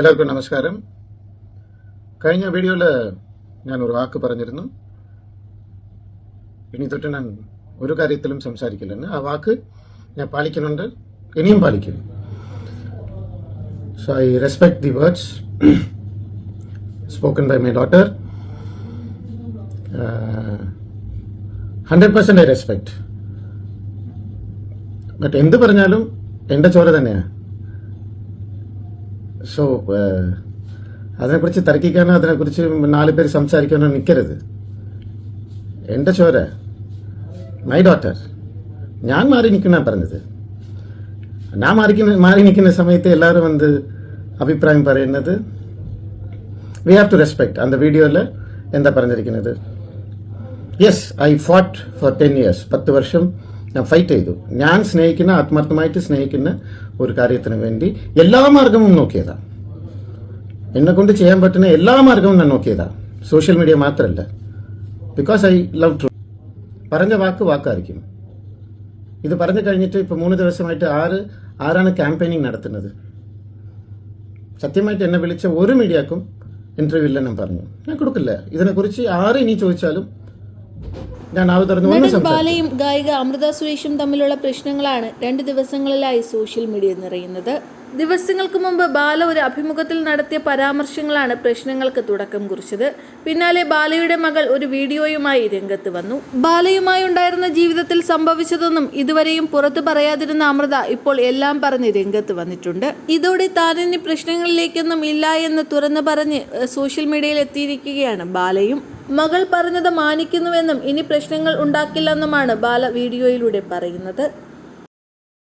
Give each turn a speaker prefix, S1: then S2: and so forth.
S1: എല്ലാവർക്കും നമസ്കാരം. കഴിഞ്ഞ വീഡിയോയിൽ ഞാൻ ഒരു വാക്ക് പറഞ്ഞിരുന്നു. ഇനി തൊട്ട് ഞാൻ ഒരു കാര്യത്തിലും സംസാരിക്കില്ലെന്ന്. ആ വാക്ക് ഞാൻ പാലിക്കുന്നുണ്ട് ഇനിയും പാലിക്കും. So I respect the words spoken by my daughter hundred percent I respect but എന്ത് പറഞ്ഞാലും എന്റെ ചോര തന്നെയാണ് സോ അതിനെക്കുറിച്ച് തർക്കിക്കാനോ അതിനെക്കുറിച്ച് നാല് പേര് സംസാരിക്കാനോ നിൽക്കരുത് എൻ്റെ ചോര മൈ ഡോട്ടർ ഞാൻ മാറി നിൽക്കണ പറഞ്ഞത് ഞാൻ മാറിക്കുന്ന മാറി നിൽക്കുന്ന സമയത്ത് എല്ലാവരും വന്ന് അഭിപ്രായം പറയുന്നത് വി ഹാവ് ടു റെസ്പെക്ട് അന്ത വീഡിയോയിൽ എന്താ പറഞ്ഞിരിക്കുന്നത് yes I fought for ten years പത്ത് വർഷം ഞാൻ ഫൈറ്റ് ചെയ്തു. ഞാൻ സ്നേഹിക്കുന്ന ആത്മാർത്ഥമായിട്ട് സ്നേഹിക്കുന്ന ഒരു കാര്യത്തിന് വേണ്ടി എല്ലാ മാർഗവും നോക്കിയതാ. എന്നെ കൊണ്ട് ചെയ്യാൻ പറ്റുന്ന എല്ലാ മാർഗവും ഞാൻ നോക്കിയതാ. സോഷ്യൽ മീഡിയ മാത്രമല്ല ബിക്കോസ് ഐ ലവ് ട്രൂ പറഞ്ഞ വാക്ക് വാക്കായിരിക്കും. ഇത് പറഞ്ഞു കഴിഞ്ഞിട്ട് ഇപ്പൊ മൂന്ന് ദിവസമായിട്ട് ആറ് ആരാണ് ക്യാമ്പയിനിങ് നടത്തുന്നത്? സത്യമായിട്ട് എന്നെ വിളിച്ച ഒരു മീഡിയക്കും ഇന്റർവ്യൂ ഇല്ലെന്നും പറഞ്ഞു. ഞാൻ കൊടുക്കില്ല. ഇതിനെക്കുറിച്ച് ആര് ഇനി ചോദിച്ചാലും
S2: ബാലയും ഗായിക അമൃത സുരേഷും തമ്മിലുള്ള പ്രശ്നങ്ങളാണ് രണ്ട് ദിവസങ്ങളിലായി സോഷ്യൽ മീഡിയ നിറയുന്നത്. ദിവസങ്ങൾക്ക് മുമ്പ് ബാല ഒരു അഭിമുഖത്തിൽ നടത്തിയ പരാമർശങ്ങളാണ് പ്രശ്നങ്ങൾക്ക് തുടക്കം കുറിച്ചത്. പിന്നാലെ ബാലയുടെ മകൾ ഒരു വീഡിയോയുമായി രംഗത്ത് വന്നു. ബാലയുമായി ഉണ്ടായിരുന്ന ജീവിതത്തിൽ സംഭവിച്ചതൊന്നും ഇതുവരെയും പുറത്തു പറയാതിരുന്ന അമൃത ഇപ്പോൾ എല്ലാം പറഞ്ഞ് രംഗത്ത് വന്നിട്ടുണ്ട്. ഇതോടെ താനിനി പ്രശ്നങ്ങളിലേക്കൊന്നും ഇല്ല എന്ന് തുറന്നു പറഞ്ഞ് സോഷ്യൽ മീഡിയയിൽ എത്തിയിരിക്കുകയാണ് ബാലയും. മകൾ പറഞ്ഞത് മാനിക്കുന്നുവെന്നും ഇനി പ്രശ്നങ്ങൾ ഉണ്ടാക്കില്ലെന്നുമാണ് ബാല വീഡിയോയിലൂടെ പറയുന്നത്